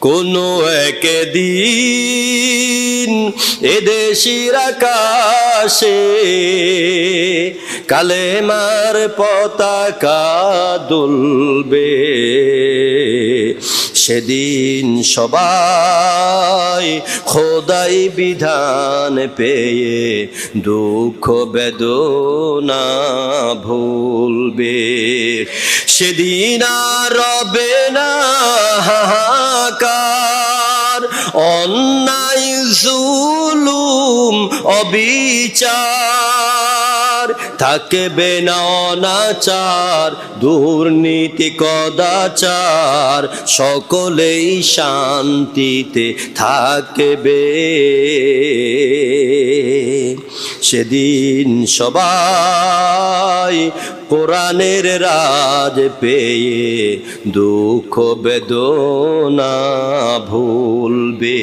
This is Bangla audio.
কোনো একদিন এদেশির আকাশে কালেমার পতাকা দুলবে। সেদিন সবাই খোদাই বিধান পেয়ে দুঃখ বেদনা ভুলবে। সেদিন আর রবে না। হাহাকার অন্যায় জুলুম অবিচার। থাকবে না অনাচার দুর্নীতি কদাচার সকলেই শান্তিতে থাকবে। সেদিন সবাই কোরআনের রাজ পেয়ে দুঃখ বেদনা ভুলবে।